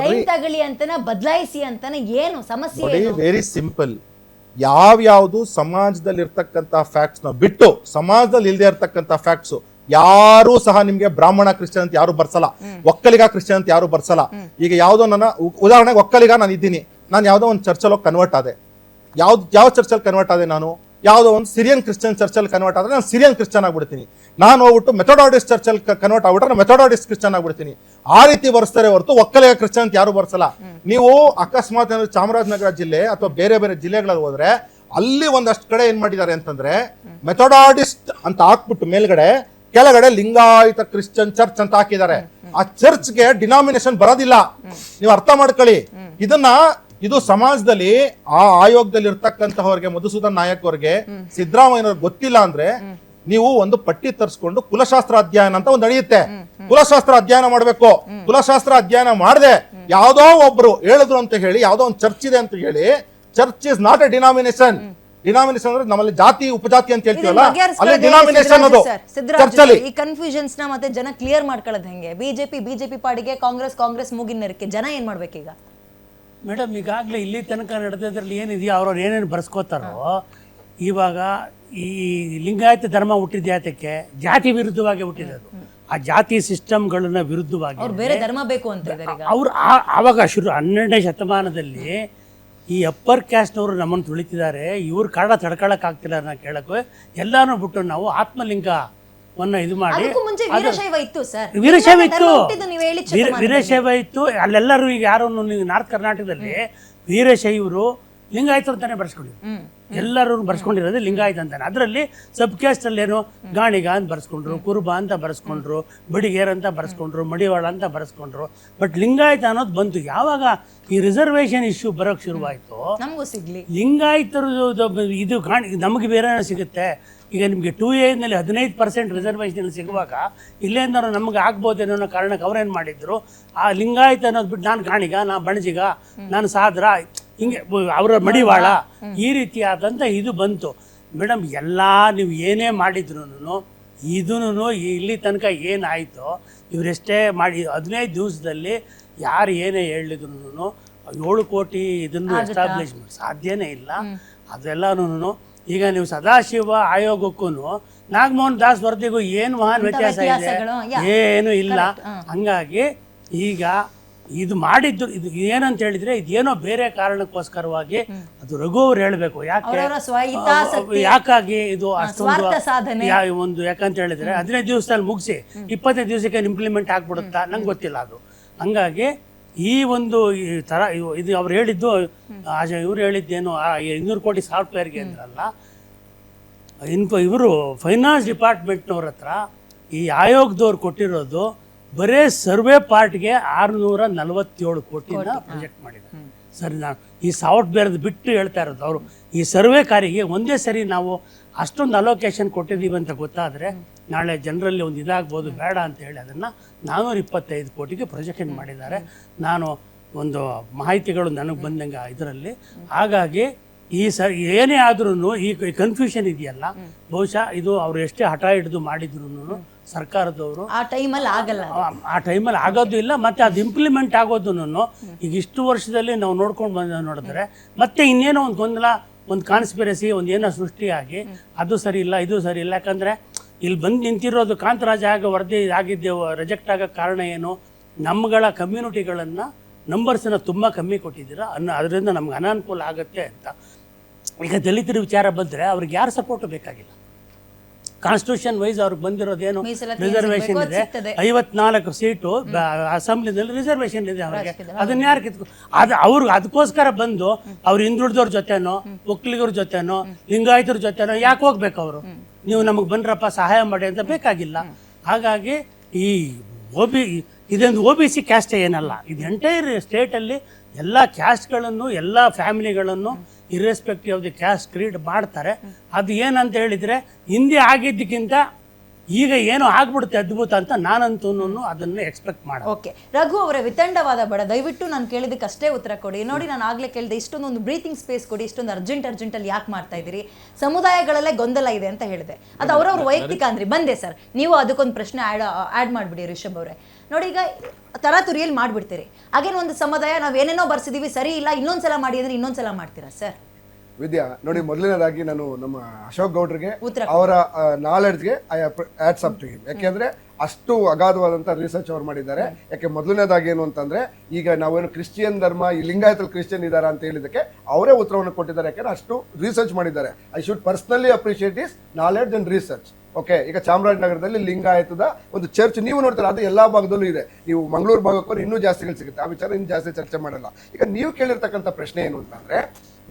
Time ತಗೊಳ್ಳಿ ಅಂತನ ಬದಲಾಯಿಸಿ ಅಂತನ ಏನು? ಸಮಸ್ಯೆ ವೆರಿ ಸಿಂಪಲ್ ಯಾವ್ಯಾವುದು ಸಮಾಜದಲ್ಲಿ ಇರ್ತಕ್ಕಂಥ ಫ್ಯಾಕ್ಟ್ಸ್ನ ಬಿಟ್ಟು ಸಮಾಜದಲ್ಲಿ ಇಲ್ಲದೆ ಇರತಕ್ಕಂತ ಫ್ಯಾಕ್ಟ್ಸ್ ಯಾರೂ ಸಹ ನಿಮ್ಗೆ ಬ್ರಾಹ್ಮಣ ಕ್ರಿಶ್ಚಿಯನ್ ಅಂತ ಯಾರು ಬರ್ಸಲ್ಲ. ಒಕ್ಕಲಿಗ ಕ್ರಿಶ್ಚಿಯನ್ ಅಂತ ಯಾರು ಬರ್ಸಲ್ಲ. ಈಗ ಯಾವುದೋ ನನ್ನ ಉದಾಹರಣೆಗೆ ಒಕ್ಕಲಿಗ ನಾನು ಇದ್ದೀನಿ. ನಾನು ಯಾವುದೋ ಒಂದು ಚರ್ಚಲ್ಲಿ ಕನ್ವರ್ಟ್ ಆದೆ. ಯಾವ್ದು ಯಾವ ಚರ್ಚಲ್ಲಿ ಕನ್ವರ್ಟ್ ಆದೆ ನಾನು? ಯಾವುದೋ ಒಂದು ಸಿರಿಯನ್ ಕ್ರಿಶ್ಚಿಯನ್ ಚರ್ಚಲ್ಲಿ ಕನ್ವರ್ಟ್ ಆದ್ರೆ ನಾನು ಸಿರಿಯನ್ ಕ್ರಿಶ್ಚಿಯನ್ ಆಗ್ಬಿಡ್ತೀನಿ. ನಾನು ಹೋಗ್ಬಿಟ್ಟು ಮೆಥಡಾಡಿಸ್ ಚರ್ಚಲ್ಲಿ ಕನ್ವರ್ಟ್ ಆಗ್ಬಿಟ್ರೆ ಮೆಥಡಾಡಿಸ್ಟ್ ಮೆಥಡಾಡಿಸ್ ಕ್ರಿಶ್ಚಿಯನ್ ಆಗ್ಬಿಡ್ತೀನಿ. ಆ ರೀತಿ ಬರ್ಸ್ತಾರೆ ಹೊರತು ಒಕ್ಕಲೆಯ ಕ್ರಿಶ್ಚಿಯನ್ ಅಂತ ಯಾರು ಬರ್ಸಲ್ಲ. ನೀವು ಅಕಸ್ಮಾತ್ ಏನಾದ್ರು ಚಾಮರಾಜನಗರ ಜಿಲ್ಲೆ ಅಥವಾ ಬೇರೆ ಬೇರೆ ಜಿಲ್ಲೆಗಳಲ್ಲಿ ಹೋದ್ರೆ ಅಲ್ಲಿ ಒಂದಷ್ಟು ಕಡೆ ಏನ್ ಮಾಡಿದ್ದಾರೆ ಅಂತಂದ್ರೆ ಮೆಥಡಾಡಿಸ್ಟ್ ಅಂತ ಹಾಕ್ಬಿಟ್ಟು ಮೇಲ್ಗಡೆ ಕೆಳಗಡೆ ಲಿಂಗಾಯತ ಕ್ರಿಶ್ಚಿಯನ್ ಚರ್ಚ್ ಅಂತ ಹಾಕಿದ್ದಾರೆ. ಆ ಚರ್ಚ್ಗೆ ಡಿನಾಮಿನೇಷನ್ ಬರೋದಿಲ್ಲ. ನೀವು ಅರ್ಥ ಮಾಡ್ಕೊಳ್ಳಿ. ಇದನ್ನ ಇದು ಸಮಾಜದಲ್ಲಿ ಆ ಆಯೋಗದಲ್ಲಿ ಇರ್ತಕ್ಕಂತಹವ್ರಿಗೆ ಮಧುಸೂದನ್ ನಾಯಕ್ ಅವ್ರಿಗೆ, ಸಿದ್ದರಾಮಯ್ಯನವ್ರಿಗೆ ಗೊತ್ತಿಲ್ಲ ಅಂದ್ರೆ ನೀವು ಒಂದು ಪಟ್ಟಿ ತರಿಸ್ಕೊಂಡು ಕುಲಶಾಸ್ತ್ರ ಅಧ್ಯಯನ ಅಂತ ಒಂದು ನಡೆಯುತ್ತೆ. ಕುಲಶಾಸ್ತ್ರ ಅಧ್ಯಯನ ಮಾಡಬೇಕು. ಕುಲಶಾಸ್ತ್ರ ಅಧ್ಯಯನ ಮಾಡದೆ ಯಾವ್ದೋ ಒಬ್ರು ಹೇಳಿದ್ರು ಅಂತ ಹೇಳಿ ಯಾವ್ದೋ ಒಂದು ಚರ್ಚ್ ಇದೆ ಅಂತ ಹೇಳಿ church is not a denomination denomination ಅಂದ್ರೆ ನಮ್ಮಲ್ಲಿ ಜಾತಿ ಉಪಜಾತಿ ಅಂತ ಹೇಳ್ತೀವಲ್ಲ ಅಲ್ಲಿ ಡಿನಾಮಿನೇಷನ್ ಅದು ಚರ್ಚಲ್ಲಿ ಈ ಕನ್ಫ್ಯೂಷನ್ಸ್ನ ಮತ್ತೆ ಜನ ಕ್ಲಿಯರ್ ಮಾಡ್ಕೊಳ್ಳೋದು ಹೆಂಗೆ? ಬಿಜೆಪಿ ಬಿಜೆಪಿ ಪಾಡಿಗೆ ಕಾಂಗ್ರೆಸ್ ಕಾಂಗ್ರೆಸ್ ಮೂಗಿನರಕ್ಕೆ ಜನ ಏನ್ ಮಾಡ್ಬೇಕೀಗ? ಮೇಡಮ್ ಈಗಾಗಲೇ ಇಲ್ಲಿ ತನಕ ನಡೆದಿದ್ರಲ್ಲಿ ಏನಿದೆಯೋ ಅವ್ರವ್ರು ಏನೇನು ಬರ್ಸ್ಕೋತಾರೋ ಇವಾಗ ಈ ಲಿಂಗಾಯತ ಧರ್ಮ ಹುಟ್ಟಿದ ಯಾತಕ್ಕೆ ಜಾತಿ ವಿರುದ್ಧವಾಗಿ ಹುಟ್ಟಿದೆ ಅದು. ಆ ಜಾತಿ ಸಿಸ್ಟಮ್ಗಳನ್ನ ವಿರುದ್ಧವಾಗಿ ಅವ್ರು ಬೇರೆ ಧರ್ಮ ಬೇಕು ಅಂತ ಅವ್ರು ಆವಾಗ ಶುರು ಹನ್ನೆರಡನೇ ಶತಮಾನದಲ್ಲಿ ಈ ಅಪ್ಪರ್ ಕ್ಯಾಸ್ಟ್ನವರು ನಮ್ಮನ್ನು ತುಳಿತಿದ್ದಾರೆ. ಇವ್ರ ಕಾಡ ತಡ್ಕೊಳಕ್ಕಾಗ್ತಿಲ್ಲ ನಾ ಕೇಳಕ್ಕೆ ಎಲ್ಲಾನು ಬಿಟ್ಟು ನಾವು ಆತ್ಮಲಿಂಗವನ್ನ ಇದು ಮಾಡಿ ವೀರಶೈವ ಇತ್ತು ವೀರಶೈವ ಇತ್ತು. ಅಲ್ಲೆಲ್ಲರೂ ಈಗ ಯಾರು ನಾರ್ತ್ ಕರ್ನಾಟಕದಲ್ಲಿ ವೀರಶೈವರು ಲಿಂಗಾಯತರು ಅಂತಾನೆ ಬರ್ಸ್ಕೊಂಡಿದ್ರು. ಎಲ್ಲರೂ ಬರ್ಸ್ಕೊಂಡಿರೋದು ಲಿಂಗಾಯತ ಅಂತಾನೆ. ಅದರಲ್ಲಿ ಸಬ್ ಕ್ಯಾಸ್ಟ್ ಅಲ್ಲಿ ಏನು ಗಾಣಿಗ ಅಂತ ಬರ್ಸ್ಕೊಂಡ್ರು ಕುರುಬ ಅಂತ ಬರ್ಸ್ಕೊಂಡ್ರು ಬಡಿಗೇರ್ ಅಂತ ಬರ್ಸ್ಕೊಂಡ್ರು ಮಡಿವಾಳ ಅಂತ ಬರ್ಸ್ಕೊಂಡ್ರು. ಬಟ್ ಲಿಂಗಾಯತ ಅನ್ನೋದು ಬಂತು. ಯಾವಾಗ ಈ ರಿಸರ್ವೇಶನ್ ಇಶ್ಯೂ ಬರೋಕ್ ಶುರುವಾಯ್ತು ನಮಗೂ ಸಿಗ್ಲಿ. ಲಿಂಗಾಯತರು ಇದು ಗಾಣಿ ನಮಗೆ ಬೇರೆ ಸಿಗುತ್ತೆ? ಈಗ ನಿಮಗೆ ಟೂ ನಲ್ಲಿ ಹದಿನೈದು ಪರ್ಸೆಂಟ್ ರಿಸರ್ವೇಷನ್ ಸಿಗುವಾಗ ಇಲ್ಲೇನಾದ್ರು ನಮ್ಗೆ ಆಗ್ಬೋದೇನೋ ಅನ್ನೋ ಕಾರಣಕ್ಕೆ ಅವ್ರೇನು ಮಾಡಿದ್ರು? ಆ ಲಿಂಗಾಯತ ಅನ್ನೋದು ಬಿಟ್ಟು ನಾನು ಕಾಣಿಗ ನಾ ಬಣಜಿಗ ನಾನು ಸಾದ್ರ ಹಿಂಗೆ ಅವರ ಮಡಿವಾಳ ಈ ರೀತಿಯಾದಂಥ ಇದು ಬಂತು. ಮೇಡಮ್ ಎಲ್ಲ ನೀವು ಏನೇ ಮಾಡಿದ್ರು ಇದೂ ಇಲ್ಲಿ ತನಕ ಏನಾಯಿತು ಇವರೆಷ್ಟೇ ಮಾಡಿ ಹದಿನೈದು ದಿವಸದಲ್ಲಿ ಯಾರು ಏನೇ ಹೇಳಿದ್ರು ಏಳು ಕೋಟಿ ಇದನ್ನು ಎಸ್ಟಾಬ್ಲಿಷ್ ಮಾಡಿ ಸಾಧ್ಯನೇ ಇಲ್ಲ. ಅದೆಲ್ಲನೂ ಈಗ ನೀವು ಸದಾಶಿವ ಆಯೋಗಕ್ಕೂ ನಾಗಮೋಹನ್ ದಾಸ್ ವರದಿಗೂ ಏನು ಮಹಾನ್ ವ್ಯತ್ಯಾಸ ಇದೆ? ಏನು ಇಲ್ಲ. ಹಂಗಾಗಿ ಈಗ ಇದು ಮಾಡಿದ್ದು ಇದು ಏನಂತ ಹೇಳಿದ್ರೆ ಇದೇನೋ ಬೇರೆ ಕಾರಣಕ್ಕೋಸ್ಕರವಾಗಿ ಅದು ರಘು ಅವ್ರು ಹೇಳಬೇಕು. ಯಾಕೆ? ಯಾಕಾಗಿ ಇದು ಅಷ್ಟೊಂದು ಒಂದು ಯಾಕಂತ ಹೇಳಿದ್ರೆ ಹದಿನೈದು ದಿವಸದಲ್ಲಿ ಮುಗಿಸಿ ಇಪ್ಪತ್ತೈದು ದಿವಸಕ್ಕೆ ಇಂಪ್ಲಿಮೆಂಟ್ ಆಗ್ಬಿಡುತ್ತಾ? ನಂಗೆ ಗೊತ್ತಿಲ್ಲ ಅದು. ಹಂಗಾಗಿ ಈ ಒಂದು ಈ ತರ ಇದು ಅವ್ರು ಹೇಳಿದ್ದು ಇವ್ರು ಹೇಳಿದ್ದೇನು ಇನ್ನೂರು ಕೋಟಿ ಸಾಫ್ಟ್ವೇರ್ಗೆ ಅಂದ್ರಲ್ಲ ಇನ್ಫ ಇವರು ಫೈನಾನ್ಸ್ ಡಿಪಾರ್ಟ್ಮೆಂಟ್ನವ್ರ ಹತ್ರ ಈ ಆಯೋಗದವ್ರು ಕೊಟ್ಟಿರೋದು ಬರೇ ಸರ್ವೆ ಪಾರ್ಟ್ಗೆ ಆರುನೂರ ನಲವತ್ತೇಳು ಕೋಟಿನ ಪ್ರೊಜೆಕ್ಟ್ ಮಾಡಿದ್ದಾರೆ. ಸರಿ ನಾನು ಈ ಸಾಫ್ಟ್ವೇರ್ದು ಬಿಟ್ಟು ಹೇಳ್ತಾ ಇರೋದು ಅವರು. ಈ ಸರ್ವೆ ಕಾರಿಗೆ ಒಂದೇ ಸರಿ ನಾವು ಅಷ್ಟೊಂದು ಅಲೋಕೇಶನ್ ಕೊಟ್ಟಿದ್ದೀವಿ ಅಂತ ಗೊತ್ತಾದರೆ ನಾಳೆ ಜನರಲ್ಲಿ ಒಂದು ಇದಾಗ್ಬೋದು ಬೇಡ ಅಂತ ಹೇಳಿ ಅದನ್ನು ನಾನ್ನೂರ ಇಪ್ಪತ್ತೈದು ಕೋಟಿಗೆ ಪ್ರೊಜೆಕ್ಷನ್ ಮಾಡಿದ್ದಾರೆ. ನಾನು ಒಂದು ಮಾಹಿತಿಗಳು ನನಗೆ ಬಂದಂಗೆ ಇದರಲ್ಲಿ. ಹಾಗಾಗಿ ಈ ಸರ್ ಏನೇ ಆದ್ರೂ ಈ ಕನ್ಫ್ಯೂಷನ್ ಇದೆಯಲ್ಲ ಬಹುಶಃ ಇದು ಅವ್ರು ಎಷ್ಟೇ ಹಠ ಹಿಡಿದು ಮಾಡಿದ್ರು ಸರ್ಕಾರದವರು. ಆ ಟೈಮಲ್ಲಿ ಆಗಲ್ಲ ಆ- ಟೈಮಲ್ಲಿ ಆಗೋದು ಇಲ್ಲ ಮತ್ತೆ ಅದು ಇಂಪ್ಲಿಮೆಂಟ್ ಆಗೋದು ಈಗ ಇಷ್ಟು ವರ್ಷದಲ್ಲಿ ನಾವು ನೋಡ್ಕೊಂಡು ಬಂದ ನೋಡಿದ್ರೆ ಮತ್ತೆ ಇನ್ನೇನೋ ಒಂದು ಗೊಂದಲ ಒಂದು ಕಾನ್ಸ್ಪಿರಸಿ ಒಂದು ಏನೋ ಸೃಷ್ಟಿಯಾಗಿ ಅದು ಸರಿ ಇಲ್ಲ ಇದು ಸರಿ ಇಲ್ಲ. ಯಾಕಂದ್ರೆ ಇಲ್ಲಿ ಬಂದು ನಿಂತಿರೋದು ಕಾಂತರಾಜ ಆಗ ವರದಿ ಆಗಿದ್ದೆ ರಿಜೆಕ್ಟ್ ಆಗೋ ಕಾರಣ ಏನು? ನಮ್ಮಗಳ ಕಮ್ಯುನಿಟಿಗಳನ್ನು ನಂಬರ್ಸನ್ನು ತುಂಬ ಕಮ್ಮಿ ಕೊಟ್ಟಿದ್ದೀರ ಅನ್ನೋ ಅದರಿಂದ ನಮ್ಗೆ ಅನಾನುಕೂಲ ಆಗುತ್ತೆ ಅಂತ. ಈಗ ದಲಿತರ ವಿಚಾರ ಬಂದರೆ ಅವ್ರಿಗೆ ಯಾರು ಸಪೋರ್ಟ್ ಬೇಕಾಗಿಲ್ಲ? ಕಾನ್ಸ್ಟಿಟ್ಯೂಷನ್ ವೈಸ್ ಅವ್ರಿಗೆ ಬಂದಿರೋದೇನು ರಿಸರ್ವೇಶನ್ ರಿಸರ್ವೇಷನ್ ಇದೆ. ಐವತ್ನಾಲ್ಕು ಸೀಟು ಅಸೆಂಬ್ಲಿನಲ್ಲಿ ರಿಸರ್ವೇಶನ್ ಇದೆ ಅವ್ರಿಗೆ. ಅದನ್ನ ಯಾರು ಕಿತ್ಕೊ ಅದು ಅವ್ರಿಗೆ ಅದಕ್ಕೋಸ್ಕರ ಬಂದು ಅವ್ರು ಹಿಂದುಳಿದವ್ರ ಜೊತೆನೋ ಒಕ್ಕಲಿಗರ ಜೊತೆನೋ ಲಿಂಗಾಯತರ ಜೊತೆನೋ ಯಾಕೆ ಹೋಗ್ಬೇಕು ಅವರು? ನೀವು ನಮಗೆ ಬಂದ್ರಪ್ಪ ಸಹಾಯ ಮಾಡಿ ಅಂತ ಬೇಕಾಗಿಲ್ಲ. ಹಾಗಾಗಿ ಈ ಒ ಬಿ ಇದೊಂದು ಒ ಬಿ ಸಿ ಕ್ಯಾಸ್ಟ್ ಏನಲ್ಲ. ಇದು ಎಂಟೈರ್ ಸ್ಟೇಟಲ್ಲಿ ಎಲ್ಲ ಕ್ಯಾಸ್ಟ್ಗಳನ್ನು ಎಲ್ಲ ಫ್ಯಾಮಿಲಿಗಳನ್ನು irrespective of the caste create ಮಾಡ್ತಾರೆ. ಅದು ಏನಂತ ಹೇಳಿದರೆ, ಹಿಂದೆ ಆಗಿದ್ದಕ್ಕಿಂತ ಈಗ ಏನೋ ಆಗ್ಬಿಡುತ್ತೆ ಅದ್ಭುತ ಅಂತ ನಾನಂತೂ ಅದನ್ನು ಎಕ್ಸ್ಪೆಕ್ಟ್ ಮಾಡ ಓಕೆ ರಘು ಅವರ, ವಿತಂಡವಾದ ಬೇಡ. ದಯವಿಟ್ಟು ನಾನು ಕೇಳಿದಕ್ಕೆ ಅಷ್ಟೇ ಉತ್ತರ ಕೊಡಿ. ನೋಡಿ, ನಾನು ಆಗಲೇ ಕೇಳಿದೆ ಇಷ್ಟೊಂದು ಒಂದು ಬ್ರೀತಿಂಗ್ ಸ್ಪೇಸ್ ಕೊಡಿ, ಇಷ್ಟೊಂದು ಅರ್ಜೆಂಟ್ ಅರ್ಜೆಂಟಲ್ಲಿ ಯಾಕೆ ಮಾಡ್ತಾ ಇದ್ದೀರಿ? ಸಮುದಾಯಗಳಲ್ಲೇ ಗೊಂದಲ ಇದೆ ಅಂತ ಹೇಳಿದೆ. ಅದು ಅವರವ್ರ ವೈಯಕ್ತಿಕ ಅಂದ್ರಿ, ಬಂದೆ ಸರ್. ನೀವು ಅದಕ್ಕೊಂದು ಪ್ರಶ್ನೆ ಆ್ಯಡ್ ಆ್ಯಡ್ ಮಾಡಿಬಿಡಿ ರಿಷಬ್ ಅವರೇ. ನೋಡಿ ಈಗ ತರಾತುರಿಯಲ್ಲಿ ಮಾಡ್ಬಿಡ್ತೀರಿ. ಹಾಗೇನು ಒಂದು ಸಮುದಾಯ ನಾವು ಏನೇನೋ ಬರ್ಸಿದೀವಿ ಸರಿ ಇಲ್ಲ ಇನ್ನೊಂದ್ಸಲ ಮಾಡಿ ಅಂದ್ರೆ ಇನ್ನೊಂದ್ಸಲ ಮಾಡ್ತೀರಾ ಸರ್? ವಿದ್ಯಾ ನೋಡಿ ಮೊದಲನೇದಾಗಿ ನಾನು ನಮ್ಮ ಅಶೋಕ್ ಗೌಡ್ರಿಗೆ ಉತ್ತರ ಅವರ ನಾಲೆಡ್ಜ್ಗೆ I adds up to him ಯಾಕೆಂದ್ರೆ ಅಷ್ಟು ಅಗಾಧವಾದಂಥ ರಿಸರ್ಚ್ ಅವ್ರು ಮಾಡಿದ್ದಾರೆ. ಯಾಕೆ ಮೊದಲನೇದಾಗಿ ಏನು ಅಂತಂದ್ರೆ ಈಗ ನಾವೇನು ಕ್ರಿಶ್ಚಿಯನ್ ಧರ್ಮ ಈ ಲಿಂಗಾಯತಲ್ಲಿ ಕ್ರಿಶ್ಚಿಯನ್ ಇದ್ದಾರೆ ಅಂತ ಹೇಳಿದಕ್ಕೆ ಅವರೇ ಉತ್ತರವನ್ನು ಕೊಟ್ಟಿದ್ದಾರೆ. ಯಾಕೆಂದ್ರೆ ಅಷ್ಟು ರಿಸರ್ಚ್ ಮಾಡಿದ್ದಾರೆ. I should personally appreciate is knowledge and research okay ಈಗ ಚಾಮರಾಜನಗರದಲ್ಲಿ ಲಿಂಗಾಯತದ ಒಂದು ಚರ್ಚ್ ನೀವು ನೋಡ್ತಾರೆ, ಅದು ಎಲ್ಲಾ ಭಾಗದಲ್ಲೂ ಇದೆ. ನೀವು ಮಂಗಳೂರು ಭಾಗಕ್ಕೂ ಇನ್ನೂ ಜಾಸ್ತಿಗಳು ಸಿಗುತ್ತೆ. ಆ ವಿಚಾರ ಇನ್ನೂ ಜಾಸ್ತಿ ಚರ್ಚೆ ಮಾಡಲ್ಲ. ಈಗ ನೀವು ಕೇಳಿರ್ತಕ್ಕಂಥ ಪ್ರಶ್ನೆ ಏನು ಅಂತಂದ್ರೆ,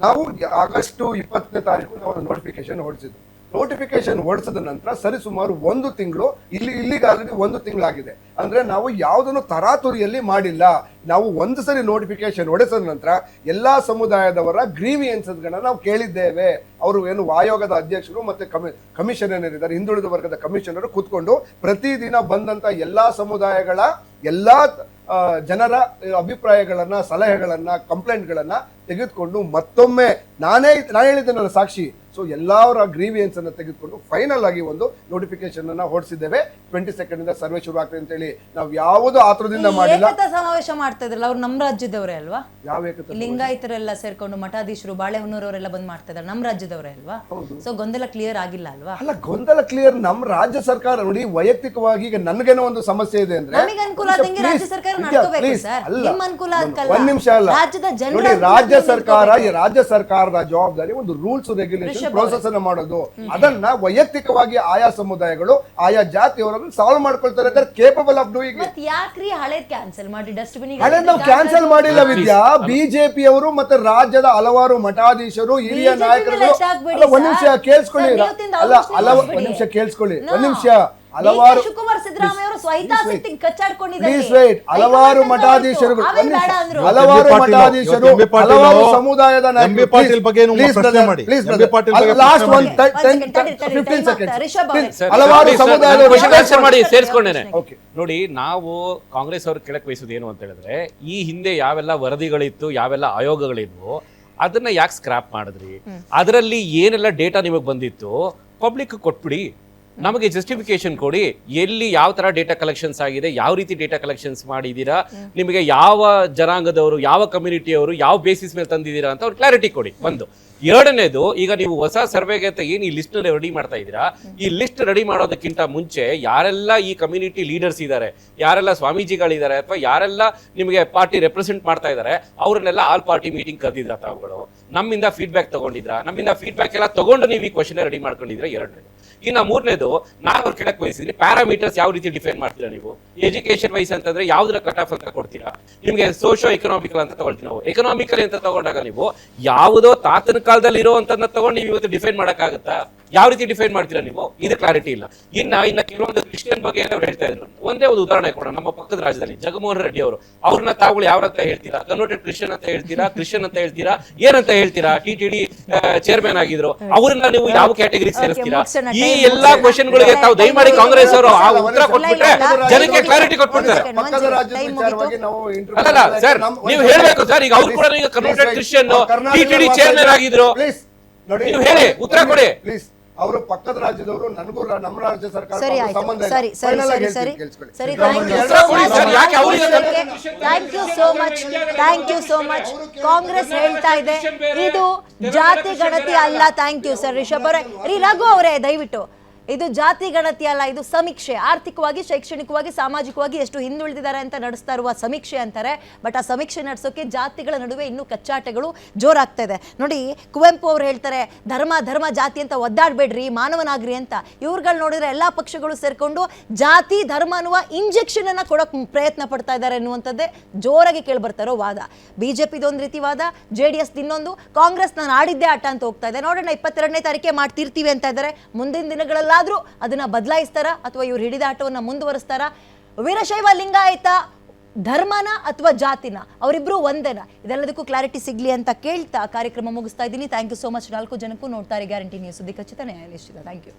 ನಾವು ಆಗಸ್ಟ್ ಇಪ್ಪತ್ತನೇ ತಾರೀಕು ನಾವು ನೋಟಿಫಿಕೇಶನ್ ಹೊರಡಿಸಿದ್ವಿ. ನೋಟಿಫಿಕೇಶನ್ ಹೊರಡಿಸಿದ ನಂತರ ಸರಿ ಸುಮಾರು ಒಂದು ತಿಂಗಳು ಇಲ್ಲಿ ಇಲ್ಲಿಗೆ ಆಲ್ರೆಡಿ ಒಂದು ತಿಂಗಳಾಗಿದೆ. ಅಂದ್ರೆ ನಾವು ಯಾವುದನ್ನು ತರಾತುರಿಯಲ್ಲಿ ಮಾಡಿಲ್ಲ. ನಾವು ಒಂದು ಸರಿ ನೋಟಿಫಿಕೇಶನ್ ಹೊಡೆಸಿದ ನಂತರ ಎಲ್ಲಾ ಸಮುದಾಯದವರ ಗ್ರೀವಿಯನ್ಸಸ್ಗಳನ್ನ ನಾವು ಕೇಳಿದ್ದೇವೆ. ಅವರು ಏನು ಆಯೋಗದ ಅಧ್ಯಕ್ಷರು ಮತ್ತೆ ಕಮಿ ಕಮಿಷನ್ ಏನಿದ್ದಾರೆ ಹಿಂದುಳಿದ ವರ್ಗದ ಕಮಿಷನರು ಕೂತ್ಕೊಂಡು ಪ್ರತಿದಿನ ಬಂದಂತ ಎಲ್ಲಾ ಸಮುದಾಯಗಳ ಎಲ್ಲಾ ಜನರ ಅಭಿಪ್ರಾಯಗಳನ್ನ, ಸಲಹೆಗಳನ್ನ ಕಂಪ್ಲೇಂಟ್ಗಳನ್ನ ತೆಗೆದುಕೊಂಡು ಮತ್ತೊಮ್ಮೆ ನಾನೇ ನಾನು ಹೇಳಿದ್ದೇನಲ್ಲ ಸಾಕ್ಷಿ? ಸೊ ಎಲ್ಲರ ಗ್ರೀವಿಯನ್ಸ್ ಅನ್ನು ತೆಗೆದುಕೊಂಡು ಫೈನಲ್ ಆಗಿ ಒಂದು ನೋಟಿಫಿಕೇಶನ್ ಅನ್ನ ಹೊರಡಿಸಿದ್ದೇವೆ ಟ್ವೆಂಟಿ ಸೆಕೆಂಡ್ ಇಂದ ಸರ್ವೆ ಶುರು ಆಗ್ತದೆ ಅಂತ ಹೇಳಿ ನಾವು ಯಾವುದು ಆತುರದಿಂದ ಮಾಡಿಲ್ಲ. ಏಕತಾ ಸಮಾವೇಶ ಮಾಡ್ತಾ ಇದ್ರಲ್ಲ ಅವ್ರು ನಮ್ಮ ರಾಜ್ಯದವರೇ ಅಲ್ವಾ? ಯಾವ ಏಕತೆ ಲಿಂಗಾಯತರೆಲ್ಲ ಸೇರ್ಕೊಂಡು ಮಠಾಧೀಶರು ಬಾಳೆಹೊನ್ನೂರವರೆಲ್ಲ ಬಂದ್ ಮಾಡ್ತಾ ಇದ್ದಾರೆ ನಮ್ಮ ರಾಜ್ಯದವರೇ ಅಲ್ವಾ? ಸೊ ಗೊಂದಲ ಕ್ಲಿಯರ್ ಆಗಿಲ್ಲ ಅಲ್ವಾ? ಅಲ್ಲ ಗೊಂದಲ ಕ್ಲಿಯರ್ ನಮ್ಮ ರಾಜ್ಯ ಸರ್ಕಾರ ನೋಡಿ ವೈಯಕ್ತಿಕವಾಗಿ ಈಗ ನನಗೇನೋ ಒಂದು ಸಮಸ್ಯೆ ಇದೆ ಅಂದ್ರೆ ನಮಗೆ ಅನುಕೂಲ ಆದಂಗೆ ರಾಜ್ಯ ಸರ್ಕಾರ ಸರ್. ನಿಮ್ಮ ಅನುಕೂಲ. ಒಂದ್ ನಿಮಿಷ ಅಲ್ಲ. ರಾಜ್ಯದ ಜನರ ಅನುಕೂಲ ರಾಜ್ಯ ಸರ್ಕಾರ ಈ ರಾಜ್ಯ ಸರ್ಕಾರದ ಜವಾಬ್ದಾರಿ ಒಂದು ರೂಲ್ಸ್ ರೆಗ್ಯುಲೇಷನ್ ಪ್ರೊಸೆಸ್ ಅನ್ನ ಮಾಡೋದು. ಅದನ್ನ ವೈಯಕ್ತಿಕವಾಗಿ ಆಯಾ ಸಮುದಾಯಗಳು ಆಯಾ ಜಾತಿಯವರನ್ನು ಸಾಲ್ವ್ ಮಾಡ್ಕೊಳ್ತಾರೆ. ಅಂದ್ರೆ ಕೇಪಬಲ್ ಆಫ್ ಡೂಯಿಂಗ್ ಯಾಕ್ರಿ ಹಳೇದ್ ಕ್ಯಾನ್ಸಲ್ ಮಾಡಿ ಡಸ್ಟ್ಬಿನ್ ಹಳೆ ನಾವು ಕ್ಯಾನ್ಸಲ್ ಮಾಡಿಲ್ಲ ವಿದ್ಯಾ. ಬಿಜೆಪಿ ಅವರು ಮತ್ತೆ ರಾಜ್ಯದ ಹಲವಾರು ಮಠಾಧೀಶರು ಹಿರಿಯ ನಾಯಕರು ಒಂದ್ ನಿಮಿಷ. ಕೇಳಿಸ್ಕೊಳ್ಳಿ. ಅಲ್ಲ ಅಲ್ಲ ಒಂದ್ ನಿಮಿಷ ಕೇಳಿಸ್ಕೊಳ್ಳಿ. ಒಂದ್ ನಿಮಿಷ. ಹಲವಾರು ಕಚ್ಚಾಡ್ಕೊಂಡಿದ್ದಾರೆ. ಹಲವಾರು ಮಠಾಧೀಶರು ಹಲವಾರು ಮಠಾಧೀಶರು ಹಲವಾರು ಸಮುದಾಯದ ಎಂ ಬಿ ಪಾಟೀಲ್ ಬಗ್ಗೆ ಮಾಡಿ. ಪಾಟೀಲ್ ಲಾಸ್ಟ್ ಒನ್ ಫಿಫ್ಟೀನ್ ಹಲವಾರು ಸಮುದಾಯದ ಮಾಡಿ ಸರ್, ಸೇರಿಸ್ಕೊಂಡೇನೆ Okay. ನೋಡಿ ನಾವು ಕಾಂಗ್ರೆಸ್ ಅವರು ಕೆಳಕ್ ವಹಿಸೋದು ಏನು ಅಂತ ಹೇಳಿದ್ರೆ ಈ ಹಿಂದೆ ಯಾವೆಲ್ಲ ವರದಿಗಳಿತ್ತು ಯಾವೆಲ್ಲ ಆಯೋಗಗಳಿದ್ವು ಅದನ್ನ ಯಾಕೆ ಸ್ಕ್ರಾಪ್ ಮಾಡಿದ್ರಿ? ಅದರಲ್ಲಿ ಏನೆಲ್ಲ ಡೇಟಾ ನಿಮಗೆ ಬಂದಿತ್ತು? ಪಬ್ಲಿಕ್ ಕೊಟ್ಬಿಡಿ. ನಮಗೆ ಜಸ್ಟಿಫಿಕೇಶನ್ ಕೊಡಿ. ಎಲ್ಲಿ ಯಾವ ತರ ಡೇಟಾ ಕಲೆಕ್ಷನ್ಸ್ ಆಗಿದೆ, ಯಾವ ರೀತಿ ಡೇಟಾ ಕಲೆಕ್ಷನ್ಸ್ ಮಾಡಿದೀರಾ ನಿಮಗೆ ಯಾವ ಜನಾಂಗದವರು, ಯಾವ ಕಮ್ಯುನಿಟಿಯವರು ಯಾವ ಬೇಸಿಸ್ ಮೇಲೆ ತಂದಿದ್ದೀರಾ ಅಂತ ಅವ್ರು ಕ್ಲಾರಿಟಿ ಕೊಡಿ. ಒಂದು. ಎರಡನೇದು, ಈಗ ನೀವು ಹೊಸ ಸರ್ವೆಗೆ ಅಂತ ಏನು ಈ ಲಿಸ್ಟ್ ರೆಡಿ ಮಾಡ್ತಾ ಇದ್ದೀರಾ? ಈ ಲಿಸ್ಟ್ ರೆಡಿ ಮಾಡೋದಕ್ಕಿಂತ ಮುಂಚೆ ಯಾರೆಲ್ಲ ಈ ಕಮ್ಯುನಿಟಿ ಲೀಡರ್ಸ್ ಇದ್ದಾರೆ, ಯಾರೆಲ್ಲ ಸ್ವಾಮೀಜಿಗಳಿದ್ದಾರೆ ಅಥವಾ ಯಾರೆಲ್ಲ ನಿಮಗೆ ಪಾರ್ಟಿ ರೆಪ್ರೆಸೆಂಟ್ ಮಾಡ್ತಾ ಇದ್ದಾರೆ, ಅವ್ರನ್ನೆಲ್ಲ ಆಲ್ ಪಾರ್ಟಿ ಮೀಟಿಂಗ್ ಕರೆದಿದ್ರ ತಾವುಗಳು? ನಮ್ಮಿಂದ ಫೀಡ್ಬ್ಯಾಕ್ ತಗೊಂಡಿದ್ರ? ನಮ್ಮಿಂದ ಫೀಡ್ಬ್ಯಾಕ್ ಎಲ್ಲ ತಗೊಂಡು ನೀವು ಈ ಕ್ವಶನ್ ರೆಡಿ ಮಾಡ್ಕೊಂಡಿದ್ರೆ ಎರಡನೇದು. ಇನ್ನು ಮೂರನೇದು ನಾನು ಅವ್ರು ಕೆಳಕ್ಕೆ ವಹಿಸಿದ್ರೆ ಪ್ಯಾರಾಮೀಟರ್ಸ್ ಯಾವ ರೀತಿ ಡಿಫೈನ್ ಮಾಡ್ತೀರಾ ನೀವು? ಎಜುಕೇಶನ್ ವೈಸ್ ಅಂತಂದ್ರೆ ಯಾವ್ದ್ರ ಕಟ್ ಆಫ್ ಅಂತ ಕೊಡ್ತೀರಾ? ನಿಮಗೆ ಸೋಶೋ ಎಕನಾಮಿಕಲ್ ಅಂತ ತಗೊಳ್ತೀವಿ ನಾವು. ಎಕನಾಮಿಕಲ್ ಅಂತ ತಗೊಂಡಾಗ ನೀವು ಯಾವುದೋ ತಾತನ ಕಾಲದಲ್ಲಿ ಇರೋವಂಥದ್ದನ್ನ ತಗೊಂಡು ನೀವು ಇವತ್ತು ಡಿಫೈನ್ ಮಾಡೋಕ್ಕಾಗತ್ತಾ? ಯಾವ ರೀತಿ ಡಿಫೈನ್ ಮಾಡ್ತೀರಾ ನೀವು? ಇದು ಕ್ಲಾರಿಟಿ ಇಲ್ಲ. ಇನ್ನ ಇನ್ನ ಕೆಲವೊಂದು ಕ್ರಿಶ್ಚಿಯನ್ ಬಗ್ಗೆ ಏನೋ ಹೇಳ್ತಾ ಇದ್ರು. ಒಂದೇ ಒಂದು ಉದಾಹರಣೆ ಕೊಡೋಣ ನಮ್ಮ ಪಕ್ಕದ ರಾಜ್ಯದಲ್ಲಿ ಜಗಮೋಹನ್ ರೆಡ್ಡಿ ಅವರು. ಅವ್ರನ್ನ ತಾವುಗಳು ಯಾವ ಅಂತ ಹೇಳ್ತೀರಾ? ಕನ್ವರ್ಟೆಡ್ ಕ್ರಿಶ್ಚಿಯನ್ ಅಂತ ಹೇಳ್ತೀರಾ? ಕ್ರಿಶ್ಚಿಯನ್ ಅಂತ ಹೇಳ್ತೀರಾ? ಏನಂತ ಹೇಳ್ತೀರಾ? ಟಿ ಟಿ ಡಿ ಚೇರ್ಮನ್ ಆಗಿದ್ರು. ಅವ್ರನ್ನ ನೀವು ಯಾವ ಕ್ಯಾಟಗರಿ ಸೇರಿಸ್ತೀರಾ? ಈ ಎಲ್ಲಾ ಕ್ವಶನ್ ಗಳಿಗೆ ತಾವು ದಯಮಾಡಿ ಕಾಂಗ್ರೆಸ್ ಅವರು ಆ ಉತ್ತರ ಕೊಟ್ಬಿಟ್ರೆ ಜನಕ್ಕೆ ಕ್ಲಾರಿಟಿ ಕೊಟ್ಬಿಡ್ತಾರೆ. ಅಲ್ಲ ಪಕ್ಕದ ರಾಜ್ಯದ ವಿಚಾರವಾಗಿ ನಾವು interview ಸರ್ ನೀವು ಹೇಳ್ಬೇಕು ಸರ್ ಈಗ ಅವ್ರು ಕೂಡ ಈಗ converted Christian T T D chairman ಆಗಿದ್ರು. Please, ನೋಡಿ ನೀವು ಹೇಳಿ, ಉತ್ತರ ಕೊಡಿ. ಅವರು ಪಕ್ಕದ ರಾಜ್ಯದವರು ನನಗೂ ನಮ್ಮ ರಾಜ್ಯ ಸರ್ಕಾರ ಸರಿ ಆಯ್ತು. ಸಂಬಂಧ ಸರಿ ಸರಿ ಸರಿ ಸರಿ. ಸರಿ thank you so much thank you so much Congress ಹೇಳ್ತಾ ಇದೆ. ಇದು ಜಾತಿ ಗಣತಿ ಅಲ್ಲ. ಥ್ಯಾಂಕ್ ಯು ಸರ್ ರಿಷಬ್ ಅವರೇ ರೀ ರಘು ಅವರೇ ದಯವಿಟ್ಟು. ಇದು ಜಾತಿ ಗಣತಿ ಅಲ್ಲ, ಇದು ಸಮೀಕ್ಷೆ. ಆರ್ಥಿಕವಾಗಿ, ಶೈಕ್ಷಣಿಕವಾಗಿ, ಸಾಮಾಜಿಕವಾಗಿ ಎಷ್ಟು ಹಿಂದುಳಿದಿದ್ದಾರೆ ಅಂತ ನಡೆಸ್ತಾ ಇರುವ ಸಮೀಕ್ಷೆ ಅಂತಾರೆ. ಬಟ್ ಆ ಸಮೀಕ್ಷೆ ನಡೆಸೋಕೆ ಜಾತಿಗಳ ನಡುವೆ ಇನ್ನೂ ಕಚ್ಚಾಟಗಳು ಜೋರಾಗ್ತಾ ಇದೆ. ನೋಡಿ, ಕುವೆಂಪು ಅವ್ರು ಹೇಳ್ತಾರೆ, ಧರ್ಮ ಧರ್ಮ, ಜಾತಿ ಅಂತ ಒದ್ದಾಡಬೇಡ್ರಿ, ಮಾನವನಾಗ್ರಿ ಅಂತ. ಇವ್ರುಗಳು ನೋಡಿದ್ರೆ ಎಲ್ಲ ಪಕ್ಷಗಳು ಸೇರಿಕೊಂಡು ಜಾತಿ, ಧರ್ಮ ಅನ್ನುವ ಇಂಜೆಕ್ಷನ್ ಅನ್ನ ಕೊಡೋಕ್ ಪ್ರಯತ್ನ ಪಡ್ತಾ ಇದ್ದಾರೆ ಅನ್ನುವಂಥದ್ದೇ ಜೋರಾಗಿ ಕೇಳ್ಬರ್ತಾರೋ ವಾದ. ಬಿಜೆಪಿ ಒಂದು ರೀತಿ ವಾದ ಜೆ ಡಿ ಎಸ್ ಇನ್ನೊಂದು ಕಾಂಗ್ರೆಸ್ ನಾನು ಆಡಿದ್ದೆ ಆಟ ಅಂತ ಹೋಗ್ತಾ ಇದೆ. ನೋಡೋಣ, ಇಪ್ಪತ್ತೆರಡನೇ ತಾರೀಕೆ ಮಾಡ್ತಿರ್ತೀವಿ ಅಂತ ಇದ್ದಾರೆ. ಮುಂದಿನ ದಿನಗಳಲ್ಲಾದ್ರೂ ಅದನ್ನ ಬದಲಾಯಿಸ್ತಾರಾ ಅಥವಾ ಇವರು ಹಿಡಿದ ಮುಂದುವರಿಸ್ತಾರಾ? ವೀರಶೈವ ಲಿಂಗಾಯತ ಧರ್ಮನ ಅಥವಾ ಜಾತಿನ? ಅವರಿಬ್ರು ಒಂದೇನ? ಇದೆಲ್ಲದಕ್ಕೂ ಕ್ಲಾರಿಟಿ ಸಿಗ್ಲಿ ಅಂತ ಕೇಳ್ತಾ ಕಾರ್ಯಕ್ರಮ ಮುಗಿಸ್ತಾ ಇದ್ದೀನಿ. ಥ್ಯಾಂಕ್ ಯು ಸೋ ಮಚ್ ನಾಲ್ಕು ಜನಕ್ಕೂ ನೋಡ್ತಾರೆ ಗ್ಯಾರಂಟಿ ನ್ಯೂಸ್. ಸುದ್ದಿ ಖಚಿತ ನ್ಯಾಯಾಲಯ ಥ್ಯಾಂಕ್ ಯು